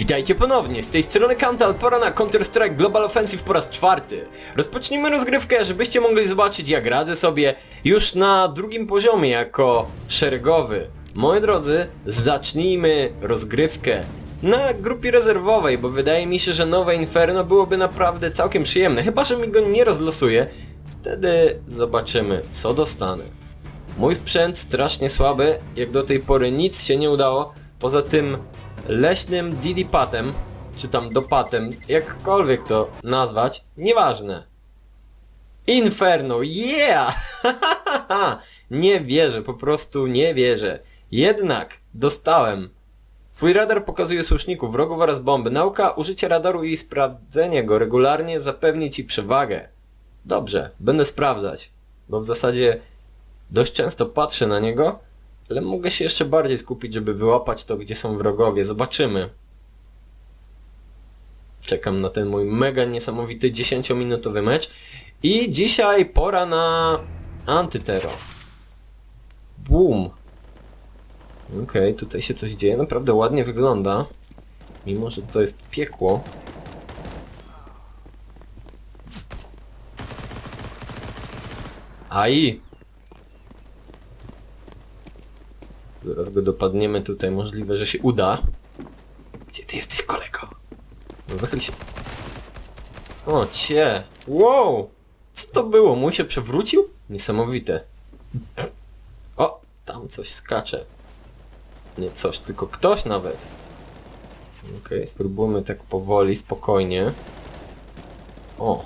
Witajcie ponownie, z tej strony Kantal, pora na Counter-Strike Global Offensive po raz czwarty. Rozpocznijmy rozgrywkę, żebyście mogli zobaczyć jak radzę sobie już na drugim poziomie jako szeregowy. Moi drodzy, zacznijmy rozgrywkę na grupie rezerwowej, bo wydaje mi się, że nowe Inferno byłoby naprawdę całkiem przyjemne, chyba że mi go nie rozlosuję. Wtedy zobaczymy, co dostanę. Mój sprzęt strasznie słaby, jak do tej pory nic się nie udało, poza tym leśnym Didipatem, czy tam dopatem, jakkolwiek to nazwać, nieważne. Inferno, yeah! nie wierzę, po prostu nie wierzę. Jednak dostałem. Twój radar pokazuje słuszników, wrogów oraz bomby. Nauka użycia radaru i sprawdzenie go regularnie zapewni ci przewagę. Dobrze, będę sprawdzać, bo w zasadzie dość często patrzę na niego, ale mogę się jeszcze bardziej skupić, żeby wyłapać to, gdzie są wrogowie. Zobaczymy. Czekam na ten mój mega niesamowity 10-minutowy mecz. I dzisiaj pora na antytero. Boom. Okej, tutaj się coś dzieje. Naprawdę ładnie wygląda. Mimo, że to jest piekło. Aj! Zaraz go dopadniemy tutaj, możliwe, że się uda. Gdzie ty jesteś, kolego? No wychyl się. O, cie! Wow! Co to było? Mój się przewrócił? Niesamowite. O! Tam coś skacze. Nie coś, tylko ktoś nawet. Okej, spróbujmy tak powoli, spokojnie. O!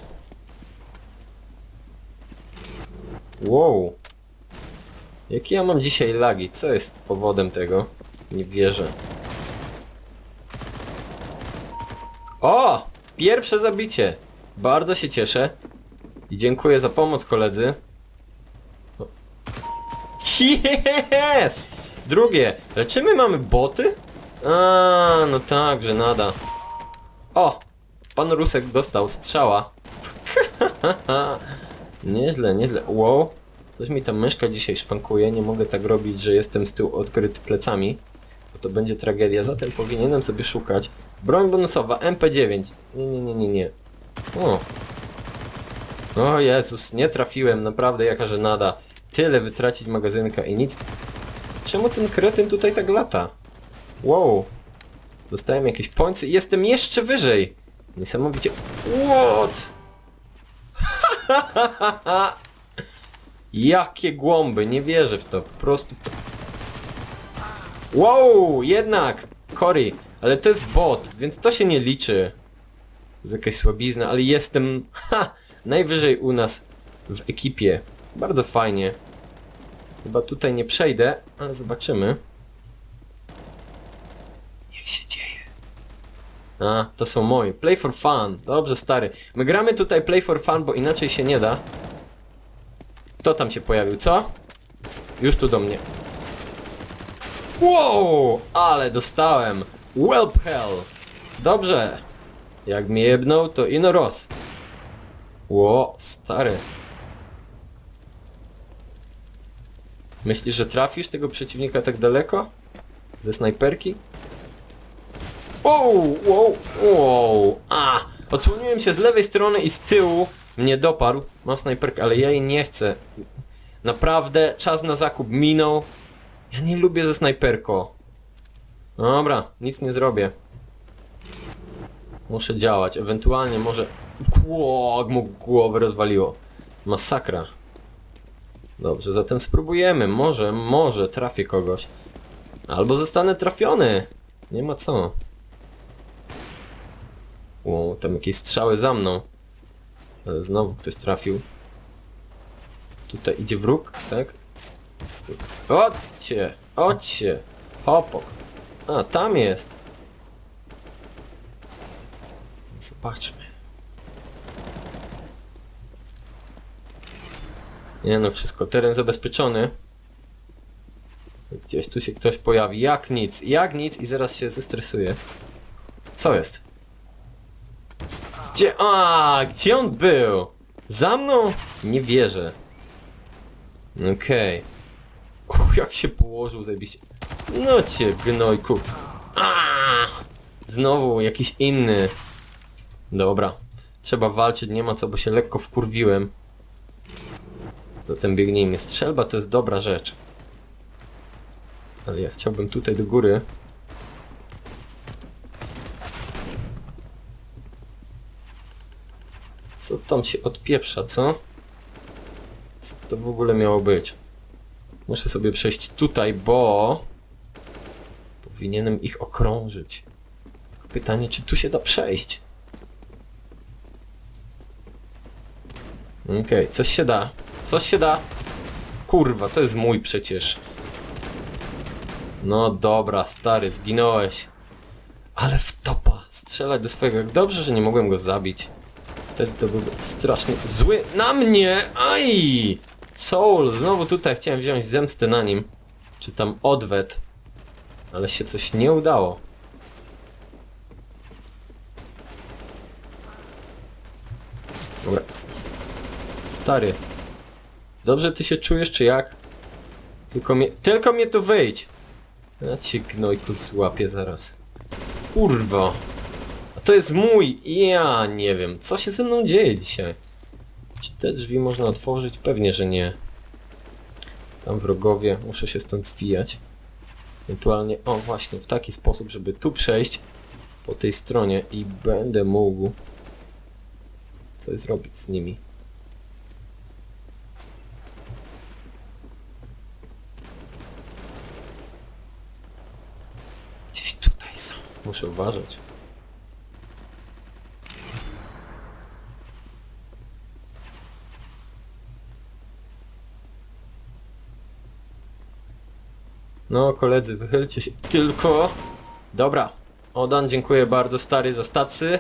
Wow! Jakie ja mam dzisiaj lagi? Co jest powodem tego? Nie wierzę. O! Pierwsze zabicie! Bardzo się cieszę. I dziękuję za pomoc koledzy. Jest! Drugie. Ale czy my mamy boty? A, no tak, że nada. O! Pan Rusek dostał strzała. nieźle, nieźle. Wow. Coś mi ta myszka dzisiaj szwankuje, nie mogę tak robić, że jestem z tyłu odkryty plecami, bo to będzie tragedia, zatem powinienem sobie szukać. Broń bonusowa, MP9. Nie, nie, nie, nie, nie. O. O Jezus, nie trafiłem, naprawdę jaka żenada. Tyle wytracić magazynka i nic. Czemu ten kretyn tutaj tak lata? Wow. Dostałem jakieś pońcy i jestem jeszcze wyżej. Niesamowicie... What? Jakie głąby, nie wierzę w to, po prostu w to. Wow, jednak! Cory, ale to jest bot, więc to się nie liczy. Jest jakaś słabizna, ale jestem, ha, najwyżej u nas w ekipie. Bardzo fajnie. Chyba tutaj nie przejdę, ale zobaczymy. Jak się dzieje. A, to są moi. Play for fun. Dobrze, stary. My gramy tutaj play for fun, bo inaczej się nie da. Kto tam się pojawił, co? Już tu do mnie. Wow, ale dostałem. Whelp hell. Dobrze. Jak mnie jebnął, to ino roz. Ło, stary. Myślisz, że trafisz tego przeciwnika tak daleko? Ze snajperki? Wow, wow, wow. A, odsłoniłem się z lewej strony i z tyłu mnie doparł. Mam snajperkę, ale ja jej nie chcę. Naprawdę, czas na zakup minął. Ja nie lubię ze snajperką. Dobra, nic nie zrobię. Muszę działać, ewentualnie może... Ło, jak mu głowę rozwaliło. Masakra. Dobrze, zatem spróbujemy. Może, może trafię kogoś. Albo zostanę trafiony. Nie ma co. Ło, tam jakieś strzały za mną. Ale znowu ktoś trafił. Tutaj idzie wróg, tak? Odcie! Odcie! Hopok! A, tam jest! Zobaczmy. Nie no, wszystko. Teren zabezpieczony. Gdzieś tu się ktoś pojawi. Jak nic, jak nic i zaraz się zestresuje. Co jest? Gdzie? A, gdzie on był? Za mną? Nie wierzę. Okej. Okay. Jak się położył zajebiście. No cię gnojku. Znowu jakiś inny. Dobra. Trzeba walczyć, nie ma co, bo się lekko wkurwiłem. Zatem biegnijmy. Strzelba to jest dobra rzecz. Ale ja chciałbym tutaj do góry. Co tam się odpieprza, co? Co to w ogóle miało być? Muszę sobie przejść tutaj, bo... Powinienem ich okrążyć. Pytanie, czy tu się da przejść? Okej, coś się da. Coś się da. Kurwa, to jest mój przecież. No dobra, stary, zginąłeś. Ale w topa. Strzelać do swojego. Dobrze, że nie mogłem go zabić. Wtedy to byłby strasznie zły na mnie! Aj! Soul, znowu tutaj chciałem wziąć zemstę na nim. Czy tam odwet. Ale się coś nie udało. Dobra. Stary. Dobrze ty się czujesz, czy jak? Tylko mnie... Tylko mnie tu wyjdź! Ja ci gnojku złapię zaraz. Kurwa. To jest mój! Ja nie wiem. Co się ze mną dzieje dzisiaj? Czy te drzwi można otworzyć? Pewnie, że nie. Tam wrogowie. Muszę się stąd zwijać. Ewentualnie, o właśnie, w taki sposób, żeby tu przejść po tej stronie i będę mógł coś zrobić z nimi. Gdzieś tutaj są. Muszę uważać. No koledzy, wychylcie się tylko. Dobra. Odan, dziękuję bardzo stary za stacy.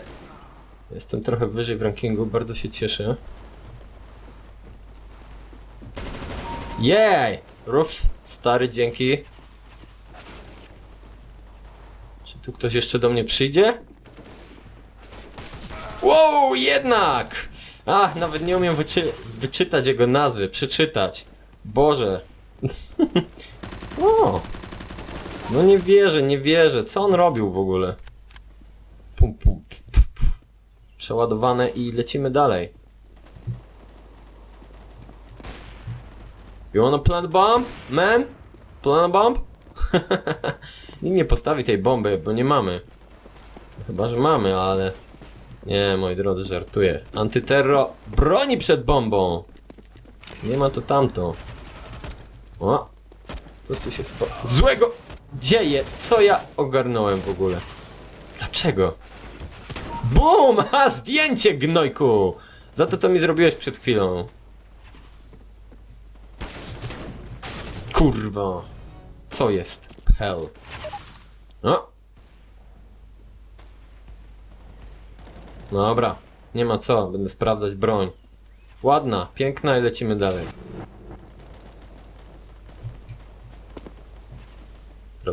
Jestem trochę wyżej w rankingu, bardzo się cieszę. Jej! Ruf, stary, dzięki. Czy tu ktoś jeszcze do mnie przyjdzie? Wow, jednak! Ach, nawet nie umiem wyczy wyczytać jego nazwy, przeczytać. Boże. o! No nie wierzę, nie wierzę. Co on robił w ogóle? Pum, pum, pf, pf. Przeładowane i lecimy dalej. You wanna plant bomb, man? Plant bomb? Nikt nie postawi tej bomby, bo nie mamy. Chyba, że mamy, ale... Nie, moi drodzy, żartuję. Antyterro broni przed bombą! Nie ma to tamto. O! Coś tu się złego dzieje! Co ja ogarnąłem w ogóle? Dlaczego? BUM! Ha! Zdjęcie, gnojku! Za to, co mi zrobiłeś przed chwilą. Kurwa. Co jest? Hell. O! Dobra. Nie ma co, będę sprawdzać broń. Ładna, piękna i lecimy dalej.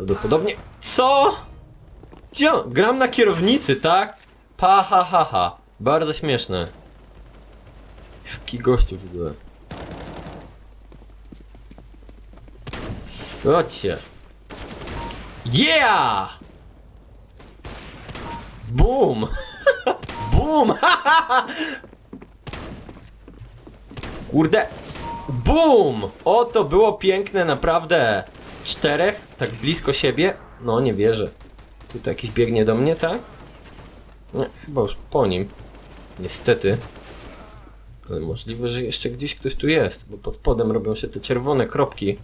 Prawdopodobnie... Co? Gdzie on? Gram na kierownicy, tak? Pa ha ha ha. Bardzo śmieszne. Jaki gościu w ogóle. Chodźcie. Yeah! Boom! Boom! Kurde! Boom! O, to było piękne, naprawdę! Czterech, tak blisko siebie? No, nie wierzę. Tutaj jakiś biegnie do mnie, tak? Nie, chyba już po nim. Niestety. Ale możliwe, że jeszcze gdzieś ktoś tu jest, bo pod spodem robią się te czerwone kropki.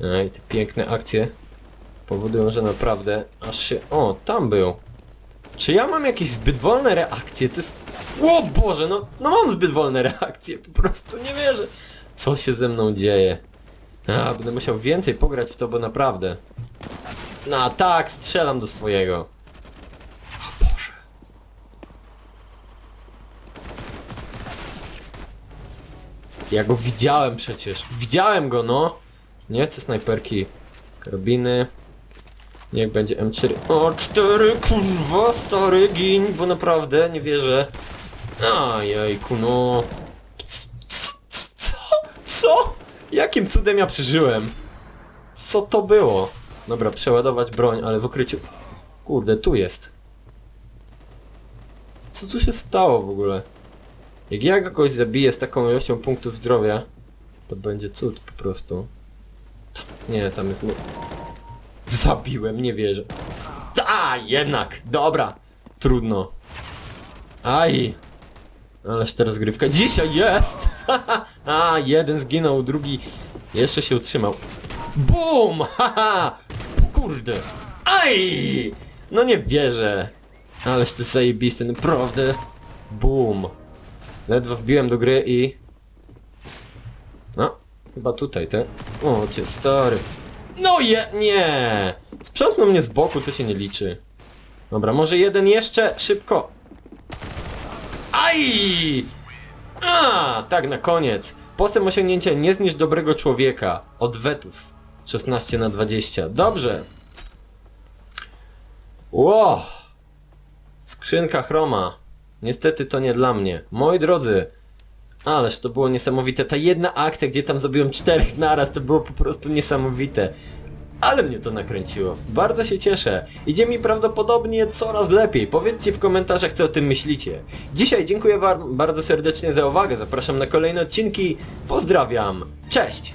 No i te piękne akcje powodują, że naprawdę aż się... O, tam był! Czy ja mam jakieś zbyt wolne reakcje? To jest... O Boże, no, no mam zbyt wolne reakcje, po prostu nie wierzę. Co się ze mną dzieje? A, będę musiał więcej pograć w to, bo naprawdę... No tak, strzelam do swojego. O Boże. Ja go widziałem przecież. Widziałem go, no. Nie chcę snajperki. Karabiny. Niech będzie M4. O, 4, kurwa, stary, gin, bo naprawdę nie wierzę. Ajajku, no. Co? Jakim cudem ja przeżyłem? Co to było? Dobra, przeładować broń, ale w ukryciu... Kurde, tu jest. Co tu się stało w ogóle? Jak ja kogoś zabiję z taką ilością punktów zdrowia, to będzie cud po prostu. Nie, tam jest... Zabiłem, nie wierzę. A, jednak! Dobra! Trudno. Aj! Ależ ta rozgrywka dzisiaj jest! A, jeden zginął, drugi jeszcze się utrzymał. BUM! Haha! Kurde! Aj! No nie wierzę! Ależ to zajebiste, naprawdę. BUM! Ledwo wbiłem do gry i... No, chyba tutaj, te... O, cię stary. No je... nie! Sprzątnął mnie z boku, to się nie liczy. Dobra, może jeden jeszcze, szybko. Aj! A, tak na koniec. Postęp osiągnięcia nie zniszcz dobrego człowieka. Odwetów. 16 na 20. Dobrze. Ło! Skrzynka chroma. Niestety to nie dla mnie. Moi drodzy, ależ to było niesamowite. Ta jedna akcja, gdzie tam zrobiłem czterech naraz, to było po prostu niesamowite. Ale mnie to nakręciło. Bardzo się cieszę. Idzie mi prawdopodobnie coraz lepiej. Powiedzcie w komentarzach, co o tym myślicie. Dzisiaj dziękuję wam bardzo serdecznie za uwagę. Zapraszam na kolejne odcinki. Pozdrawiam. Cześć!